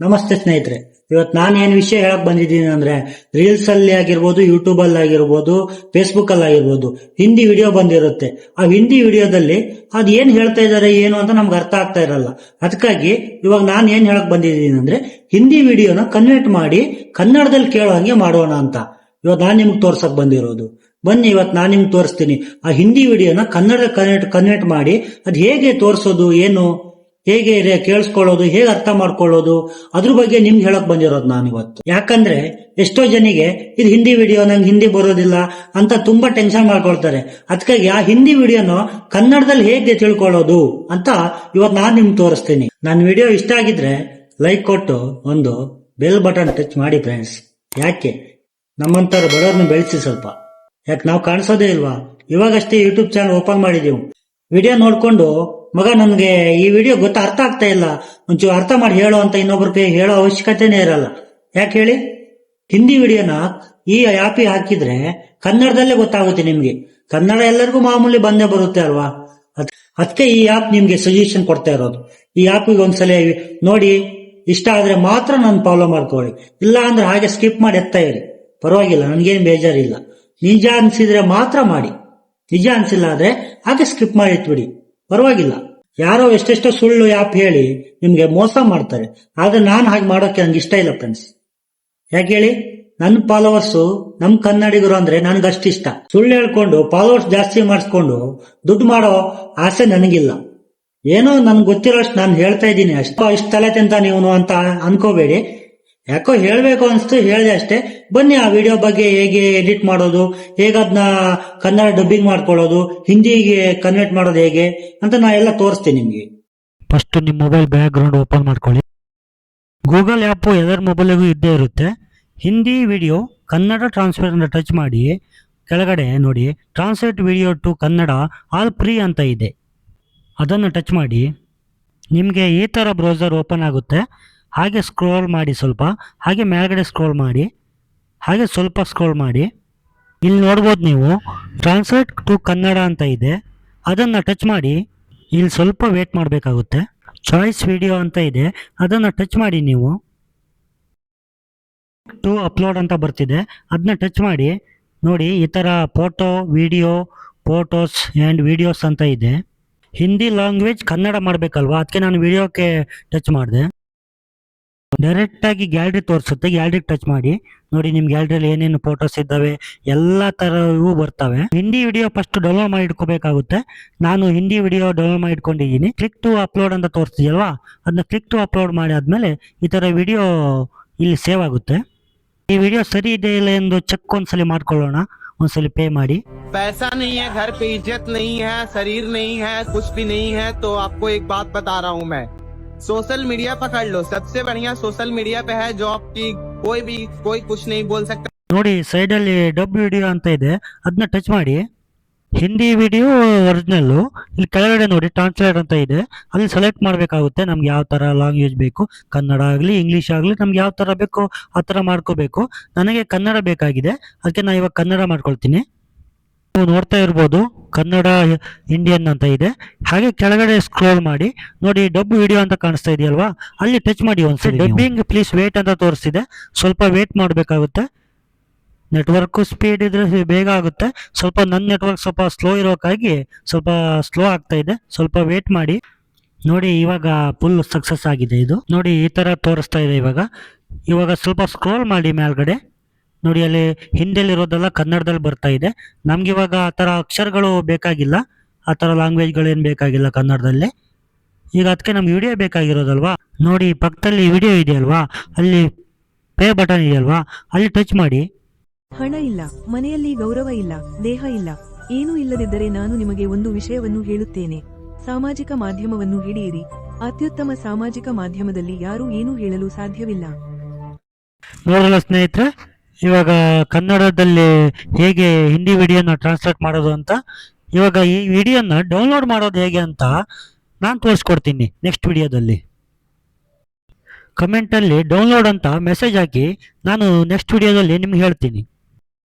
ನಮಸ್ತೆ ಸ್ನೇಹಿತರೆ, ಇವತ್ತು ನಾನು ಏನು ವಿಷಯ ಹೇಳಕ್ ಬಂದಿದ್ದೀನಿ ಅಂದ್ರೆ ರೀಲ್ಸ್ ಅಲ್ಲಿ ಆಗಿರ್ಬೋದು ಯೂಟ್ಯೂಬ್ ಅಲ್ಲಿ ಆಗಿರ್ಬೋದು ಫೇಸ್ಬುಕ್ ಅಲ್ಲಿ ಆಗಿರ್ಬೋದು, ಹಿಂದಿ ವಿಡಿಯೋ ಬಂದಿರುತ್ತೆ. ಆ ಹಿಂದಿ ವಿಡಿಯೋದಲ್ಲಿ ಅದ್ ಏನ್ ಹೇಳ್ತಾ ಇದಾರೆ, ಏನು ಅಂತ ನಮ್ಗೆ ಅರ್ಥ ಆಗ್ತಾ ಇರಲ್ಲ. ಅದಕ್ಕಾಗಿ ಇವಾಗ ನಾನು ಏನ್ ಹೇಳಕ್ ಬಂದಿದ್ದೀನಿ ಅಂದ್ರೆ ಹಿಂದಿ ವಿಡಿಯೋನ ಕನ್ವರ್ಟ್ ಮಾಡಿ ಕನ್ನಡದಲ್ಲಿ ಕೇಳೋ ಹಂಗೆ ಮಾಡೋಣ ಅಂತ. ಇವತ್ತು ನಾನು ನಿಮ್ಗೆ ತೋರ್ಸಕ್ ಬಂದಿರೋದು. ಬನ್ನಿ, ಇವತ್ತು ನಾನು ನಿಮ್ಗೆ ತೋರಿಸ್ತೀನಿ. ಆ ಹಿಂದಿ ವಿಡಿಯೋನ ಕನ್ನಡ ಕನ್ವರ್ಟ್ ಕನ್ವರ್ಟ್ ಮಾಡಿ ಅದು ಹೇಗೆ ತೋರಿಸೋದು, ಏನು? ಹೇಗೆ ಇದೆ, ಕೇಳಿಸ್ಕೊಳ್ಳೋದು, ಹೇಗೆ ಅರ್ಥ ಮಾಡ್ಕೊಳ್ಳೋದು, ಅದ್ರ ಬಗ್ಗೆ ನಿಮ್ಗೆ ಹೇಳಕ್ ಬಂದಿರೋದು ನಾನು ಇವತ್ತು ಯಾಕಂದ್ರೆ ಎಷ್ಟೋ ಜನಿಗೆ, ಇದು ಹಿಂದಿ ವಿಡಿಯೋ ನಂಗೆ ಹಿಂದಿ ಬರೋದಿಲ್ಲ ಅಂತ ತುಂಬಾ ಟೆನ್ಷನ್ ಮಾಡ್ಕೊಳ್ತಾರೆ. ಅದಕ್ಕಾಗಿ ಆ ಹಿಂದಿ ವಿಡಿಯೋನ ಕನ್ನಡದಲ್ಲಿ ಹೇಗೆ ತಿಳ್ಕೊಳ್ಳೋದು ಅಂತ ಇವತ್ತು ನಾನು ನಿಮ್ಗೆ ತೋರಿಸ್ತೀನಿ. ನನ್ನ ವಿಡಿಯೋ ಇಷ್ಟ ಆಗಿದ್ರೆ ಲೈಕ್ ಕೊಟ್ಟು ಒಂದು ಬೆಲ್ ಬಟನ್ ಟಚ್ ಮಾಡಿ ಫ್ರೆಂಡ್ಸ್ ಯಾಕೆ? ನಮ್ಮಂತವ್ರು ಬಡವ್ರನ್ನ ಬೆಳೆಸಿ ಸ್ವಲ್ಪ. ಯಾಕೆ, ನಾವು ಕಾಣಿಸೋದೇ ಇಲ್ವಾ? ಇವಾಗಷ್ಟೇ ಯೂಟ್ಯೂಬ್ ಚಾನಲ್ ಓಪನ್ ಮಾಡಿದೀವಿ. ವಿಡಿಯೋ ನೋಡ್ಕೊಂಡು ಮಗ, ನನ್ಗೆ ಈ ವಿಡಿಯೋ ಗೊತ್ತ ಅರ್ಥ ಆಗ್ತಾ ಇಲ್ಲ. ಒಂಚೂರು ಅರ್ಥ ಮಾಡಿ ಹೇಳೋ ಅಂತ ಇನ್ನೊಬ್ರಿಗೆ ಹೇಳೋ ಅವಶ್ಯಕತೆನೇ ಇರಲ್ಲ. ಯಾಕೆ ಹೇಳಿ? ಹಿಂದಿ ವಿಡಿಯೋನ ಈ ಆಪಿ ಹಾಕಿದ್ರೆ ಕನ್ನಡದಲ್ಲೇ ಗೊತ್ತಾಗುತ್ತೆ ನಿಮ್ಗೆ. ಕನ್ನಡ ಎಲ್ಲರಿಗೂ ಮಾಮೂಲಿ ಬಂದೇ ಬರುತ್ತೆ ಅಲ್ವಾ? ಅದ್- ಅದಕ್ಕೆ ಈ ಆಪ್ ನಿಮ್ಗೆ ಸಜೆಷನ್ ಕೊಡ್ತಾ ಇರೋದು. ಈ ಆಪಿಗೆ ಒಂದ್ಸಲ ನೋಡಿ, ಇಷ್ಟ ಆದ್ರೆ ಮಾತ್ರ ನಾನು ಫಾಲೋ ಮಾಡ್ಕೊಳ್ಳಿ. ಇಲ್ಲ ಅಂದ್ರೆ ಹಾಗೆ ಸ್ಕಿಪ್ ಮಾಡಿ ಎತ್ತಾ ಇರಿ. ಪರವಾಗಿಲ್ಲ, ನನ್ಗೇನು ಬೇಜಾರಿಲ್ಲ. ನಿಜ ಅನ್ಸಿದ್ರೆ ಮಾತ್ರ ಮಾಡಿ. ನಿಜ ಅನ್ಸಿಲ್ಲ ಆದ್ರೆ ಹಾಗೆ ಸ್ಕಿಪ್ ಮಾಡಿ ಇಟ್ಬಿಡಿ ಪರವಾಗಿಲ್ಲ. ಯಾರೋ ಎಷ್ಟೆಷ್ಟೋ ಸುಳ್ಳು ಯಾಪ್ ಹೇಳಿ ನಿಮಗೆ ಮೋಸ ಮಾಡ್ತಾರೆ. ಆದರೆ ನಾನು ಹಾಗೆ ಮಾಡೋಕೆ ನಂಗೆ ಇಷ್ಟ ಇಲ್ಲ ಫ್ರೆಂಡ್ಸ್ ಯಾಕೆ ಹೇಳಿ? ನನ್ನ ಫಾಲೋವರ್ಸ್ ನಮ್ಮ ಕನ್ನಡಿಗರು ಅಂದ್ರೆ ನನ್ಗೆ ಅಷ್ಟು ಇಷ್ಟ. ಸುಳ್ಳು ಹೇಳ್ಕೊಂಡು ಫಾಲೋವರ್ಸ್ ಜಾಸ್ತಿ ಮಾಡಿಸ್ಕೊಂಡು ದುಡ್ಡು ಮಾಡೋ ಆಸೆ ನನಗಿಲ್ಲ. ಏನೋ ನನ್ಗೆ ಗೊತ್ತಿರೋಷ್ಟು ನಾನು ಹೇಳ್ತಾ ಇದ್ದೀನಿ ಅಷ್ಟೋ. ಇಷ್ಟು ತಲೆ ತಿಂತ ನೀವು ಅಂತ ಅನ್ಕೋಬೇಡಿ. ಯಾಕೋ ಹೇಳಬೇಕು ಅನ್ಸ್ತು, ಹೇಳಿದೆ ಅಷ್ಟೇ. ಬನ್ನಿ ಆ ವಿಡಿಯೋ ಬಗ್ಗೆ ಹೇಗೆ ಎಡಿಟ್ ಮಾಡೋದು, ಹೇಗೆ ಅದನ್ನ ಕನ್ನಡ ಡಬ್ಬಿಂಗ್ ಮಾಡ್ಕೊಳ್ಳೋದು, ಹಿಂದಿಗೆ ಕನ್ವರ್ಟ್ ಮಾಡೋದು ಹೇಗೆ ಅಂತ ನಾ ಎಲ್ಲ ತೋರಿಸ್ತೀನಿ ನಿಮಗೆ. ಫಸ್ಟ್ ನಿಮ್ಮ ಮೊಬೈಲ್ ಬ್ಯಾಕ್ ಗ್ರೌಂಡ್ ಓಪನ್ ಮಾಡ್ಕೊಳ್ಳಿ ಗೂಗಲ್ ಆ್ಯಪು ಎಲ್ಲರ ಮೊಬೈಲಿಗೂ ಇದ್ದೇ ಇರುತ್ತೆ. ಹಿಂದಿ ವಿಡಿಯೋ ಕನ್ನಡ ಟ್ರಾನ್ಸ್ಫರ್ ಅಂತ ಟಚ್ ಮಾಡಿ, ಕೆಳಗಡೆ ನೋಡಿ translate video to Kannada all free ಅಂತ ಇದೆ. ಅದನ್ನು ಟಚ್ ಮಾಡಿ. ನಿಮಗೆ ಈ ಥರ ಬ್ರೌಸರ್ ಓಪನ್ ಆಗುತ್ತೆ. ಹಾಗೆ ಸ್ಕ್ರೋಲ್ ಮಾಡಿ ಸ್ವಲ್ಪ, ಹಾಗೆ ಮೇಲ್ಗಡೆ ಸ್ಕ್ರೋಲ್ ಮಾಡಿ, ಹಾಗೆ ಸ್ವಲ್ಪ ಸ್ಕ್ರೋಲ್ ಮಾಡಿ. ಇಲ್ಲಿ ನೋಡ್ಬೋದು ನೀವು ಟ್ರಾನ್ಸ್ಲೇಟ್ ಟು ಕನ್ನಡ ಅಂತ ಇದೆ. ಅದನ್ನು ಟಚ್ ಮಾಡಿ, ಇಲ್ಲಿ ಸ್ವಲ್ಪ ವೇಟ್ ಮಾಡಬೇಕಾಗುತ್ತೆ. ಚಾಯ್ಸ್ ವಿಡಿಯೋ ಅಂತ ಇದೆ, ಅದನ್ನು ಟಚ್ ಮಾಡಿ ನೀವು. ಟು ಅಪ್ಲೋಡ್ ಅಂತ ಬರ್ತಿದೆ ಅದನ್ನ ಟಚ್ ಮಾಡಿ. ನೋಡಿ, ಈ ಥರ photo video photos and videos ಅಂತ ಇದೆ. ಹಿಂದಿ ಲ್ಯಾಂಗ್ವೇಜ್ ಕನ್ನಡ ಮಾಡಬೇಕಲ್ವಾ? ಅದಕ್ಕೆ ನಾನು ವಿಡಿಯೋಕ್ಕೆ ಟಚ್ ಮಾಡಿದೆ. ಡೈರೆಕ್ಟಾಗಿ ಗ್ಯಾಲ್ರಿ ತೋರಿಸುತ್ತೆ ಗ್ಯಾಲ್ರಿಗೆ ಟಚ್ ಮಾಡಿ ನೋಡಿ ನಿಮ್ಮ ಗ್ಯಾಲ್ರಿಯಲ್ಲಿ ಏನೇನು ಫೋಟೋಸ್ ಇದ್ದಾವೆ ಎಲ್ಲ ಥರವೂ ಬರ್ತವೆ ಹಿಂದಿ ವಿಡಿಯೋ ಫಸ್ಟ್ ಡೌನ್ಲೋಡ್ ಮಾಡಿ ಇಟ್ಕೋಬೇಕಾಗುತ್ತೆ ನಾನು ಹಿಂದಿ ವಿಡಿಯೋ ಡೌನ್ಲೋಡ್ ಮಾಡಿ ಇಟ್ಕೊಂಡಿದ್ದೀನಿ ಕ್ಲಿಕ್ ಟು ಅಪ್ಲೋಡ್ ಅಂತ ತೋರಿಸ್ತೀಯಲ್ವಾ ಅದನ್ನ ಕ್ಲಿಕ್ ಟು ಅಪ್ಲೋಡ್ ಮಾಡಿ ಆದಮೇಲೆ ಈ ಥರ ವಿಡಿಯೋ ಇಲ್ಲಿ ಸೇವ್ ಆಗುತ್ತೆ ಈ ವಿಡಿಯೋ ಸರಿ ಇದೆ ಇಲ್ಲ ಎಂದು ಚೆಕ್ ಒಂದ್ಸಲಿ ಮಾಡ್ಕೊಳ್ಳೋಣ ಒಂದ್ಸಲಿ ಪೇ ಮಾಡಿ पैसा नहीं है घर पे इज्जत नहीं है शरीर नहीं है कुछ भी नहीं है तो आपको एक बात बता रहा हूँ मैं सोशल मीडिया पकड़ लो सबसे बढ़िया सोशल मीडिया पे है जो आपकी कोई भी कोई कुछ नहीं बोल सकता ನೋಡಿ ಸೈಡಲ್ಲಿ ಡಬ್ ವಿಡಿಯೋ ಅಂತ ಇದೆ ಅದನ್ನ ಟಚ್ ಮಾಡಿ ಹಿಂದಿ ವಿಡಿಯೋ ಒರಿಜಿನಲ್ಲು ಇಲ್ಲಿ ಕೆಳಗಡೆ ನೋಡಿ ಟ್ರಾನ್ಸ್ಲೇಟ್ ಅಂತ ಇದೆ ಅಲ್ಲಿ ಸೆಲೆಕ್ಟ್ ಮಾಡಬೇಕಾಗುತ್ತೆ ನಮ್ಗೆ ಯಾವ ಥರ ಲ್ಯಾಂಗ್ವೇಜ್ ಬೇಕು ಕನ್ನಡ ಆಗಲಿ ಇಂಗ್ಲೀಷ್ ಆಗಲಿ ನಮ್ಗೆ ಯಾವ ಥರ ಬೇಕು ಆ ಥರ ಮಾಡ್ಕೋಬೇಕು ನನಗೆ ಕನ್ನಡ ಬೇಕಾಗಿದೆ ಅದಕ್ಕೆ ನಾನು ಇವಾಗ ಕನ್ನಡ ಮಾಡ್ಕೊಳ್ತೀನಿ ನೀವು ನೋಡ್ತಾ ಇರ್ಬೋದು ಕನ್ನಡ ಇಂಡಿಯನ್ ಅಂತ ಇದೆ. ಹಾಗೆ ಕೆಳಗಡೆ ಸ್ಕ್ರೋಲ್ ಮಾಡಿ ನೋಡಿ ಡಬ್ ವಿಡಿಯೋ ಅಂತ ಕಾಣಿಸ್ತಾ ಇದೆಯಲ್ವಾ? ಅಲ್ಲಿ ಟಚ್ ಮಾಡಿ ಒಂದ್ಸರಿ ಡಬ್ಬಿಂಗ್ ಪ್ಲೀಸ್ ವೇಟ್ ಅಂತ ತೋರಿಸ್ತಿದೆ. ಸ್ವಲ್ಪ ವೇಟ್ ಮಾಡಬೇಕಾಗುತ್ತೆ. ನೆಟ್ವರ್ಕು ಸ್ಪೀಡ್ ಇದ್ರೆ ಬೇಗ ಆಗುತ್ತೆ. ಸ್ವಲ್ಪ ನನ್ನ ನೆಟ್ವರ್ಕ್ ಸ್ವಲ್ಪ ಸ್ಲೋ ಇರೋಕ್ಕಾಗಿ ಸ್ವಲ್ಪ ಸ್ಲೋ ಆಗ್ತಾ ಇದೆ. ಸ್ವಲ್ಪ ವೇಟ್ ಮಾಡಿ. ನೋಡಿ ಇವಾಗ ಫುಲ್ ಸಕ್ಸಸ್ ಆಗಿದೆ ಇದು. ನೋಡಿ ಈ ಥರ ತೋರಿಸ್ತಾ ಇದೆ ಇವಾಗ. ಇವಾಗ ಸ್ವಲ್ಪ ಸ್ಕ್ರೋಲ್ ಮಾಡಿ ಮೇಲ್ಗಡೆ. ನೋಡಿ ಅಲ್ಲಿ ಹಿಂದಿಯಲ್ಲಿರೋದೆಲ್ಲ ಕನ್ನಡದಲ್ಲಿ ಬರ್ತಾ ಇದೆ. ನಮ್ಗೆ ಇವಾಗ ಆ ಥರ ಅಕ್ಷರಗಳು ಬೇಕಾಗಿಲ್ಲ. ಆ ಥರ ಲ್ಯಾಂಗ್ವೇಜ್ಗಳೇನು ಬೇಕಾಗಿಲ್ಲ ಕನ್ನಡದಲ್ಲಿ. ಈಗ ಅದಕ್ಕೆ ನಮ್ಗೆ ವಿಡಿಯೋ ಬೇಕಾಗಿರೋದಲ್ವಾ? ನೋಡಿ ಪಕ್ಕದಲ್ಲಿ ವಿಡಿಯೋ ಇದೆಯಲ್ವಾ? ಅಲ್ಲಿ ಪೇ ಬಟನ್ ಇದೆಯಲ್ವಾ? ಅಲ್ಲಿ ಟಚ್ ಮಾಡಿ. ಹಣ ಇಲ್ಲ ಮನೆಯಲ್ಲಿ ಗೌರವ ಇಲ್ಲ ದೇಹ ಇಲ್ಲ ಏನೂ ಇಲ್ಲದಿದ್ದರೆ ನಾನು ನಿಮಗೆ ಒಂದು ವಿಷಯವನ್ನು ಹೇಳುತ್ತೇನೆ. ಸಾಮಾಜಿಕ ಮಾಧ್ಯಮವನ್ನು ಹಿಡಿಯಿರಿ. ಅತ್ಯುತ್ತಮ ಸಾಮಾಜಿಕ ಮಾಧ್ಯಮದಲ್ಲಿ ಯಾರು ಏನೂ ಹೇಳಲು ಸಾಧ್ಯವಿಲ್ಲ. ನೋಡಲ್ಲ ಸ್ನೇಹಿತರೆ ಇವಾಗ ಕನ್ನಡದಲ್ಲಿ ಹೇಗೆ ಹಿಂದಿ ವಿಡಿಯೋನ ಟ್ರಾನ್ಸ್ಲೇಟ್ ಮಾಡೋದು ಅಂತ, ಇವಾಗ ಈ ವಿಡಿಯೋನ ಡೌನ್ಲೋಡ್ ಮಾಡೋದು ಹೇಗೆ ಅಂತ ನಾನು ತೋರಿಸ್ಕೊಡ್ತೀನಿ ನೆಕ್ಸ್ಟ್ ವಿಡಿಯೋದಲ್ಲಿ. ಕಮೆಂಟಲ್ಲಿ ಡೌನ್ಲೋಡ್ ಅಂತ ಮೆಸೇಜ್ ಹಾಕಿ ನಾನು ನೆಕ್ಸ್ಟ್ ವಿಡಿಯೋದಲ್ಲಿ ನಿಮ್ಗೆ ಹೇಳ್ತೀನಿ.